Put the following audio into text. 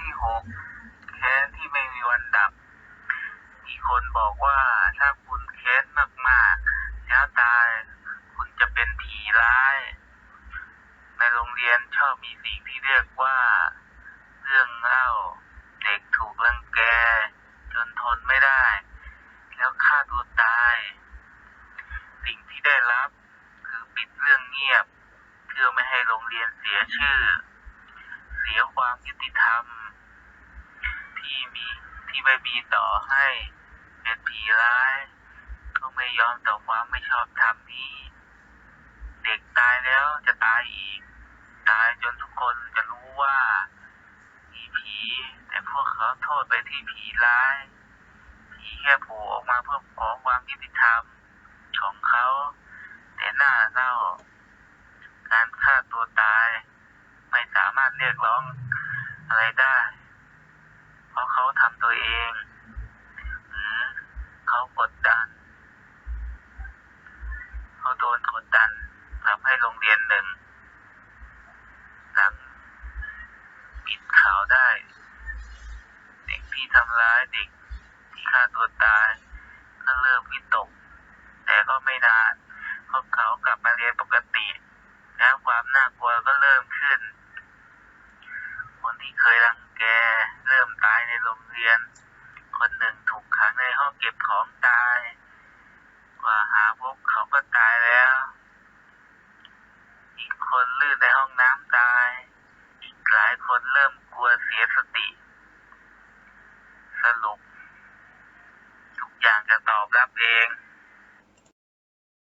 ที่หกแค้นที่ไม่มีวันดับ มีคนบอกว่าถ้าคุณแค้นมากๆแล้วตาย คุณจะเป็นผีร้าย ในโรงเรียนชอบมีสิ่งที่เรียกว่า เรื่องเล่าเด็กถูกรังแก จนทนไม่ได้ แล้วฆ่าตัวตาย สิ่งที่ได้รับ คือปิดเรื่องเงียบ เพื่อไม่ให้โรงเรียนเสียชื่อ เสียความยุติธรรม ที่มีที่ไม่มีต่อให้ เป็นผีร้าย ก็ไม่ยอมต่อความไม่ชอบธรรมนี้ เด็กตายแล้วจะตายอีก ตายจนทุกคนจะรู้ว่ามีผี แต่พวกเขาโทษไปที่ผีร้ายผีแค่โผล่ออกมาเพื่อขอความยุติธรรมของเขาแต่หน้าเศร้าการฆ่าตัวตาย ไม่สามารถเรียกร้องอะไรได้ เพราะเขาทำตัวเองเขากดดัน เขาโดนกดดันทำให้โรงเรียนหนึ่งหลังปิดข่าวได้ เด็กที่ทำร้ายเด็กที่ฆ่าตัวตาย ก็เริ่มวิตก แต่ก็ไม่นานพวกเขากลับมาเรียนปกติ แล้วความน่ากลัวก็เริ่มขึ้น คนที่ เคยรังแก เริ่มตายในโรงเรียน คนหนึ่งถูกขังในห้องเก็บของตาย กว่าหาพบเขาก็ตายแล้ว อีกคนลื่นในห้องน้ำตาย อีกหลายคนเริ่มกลัวเสียสติ สรุป ทุกอย่างจะตอบรับเอง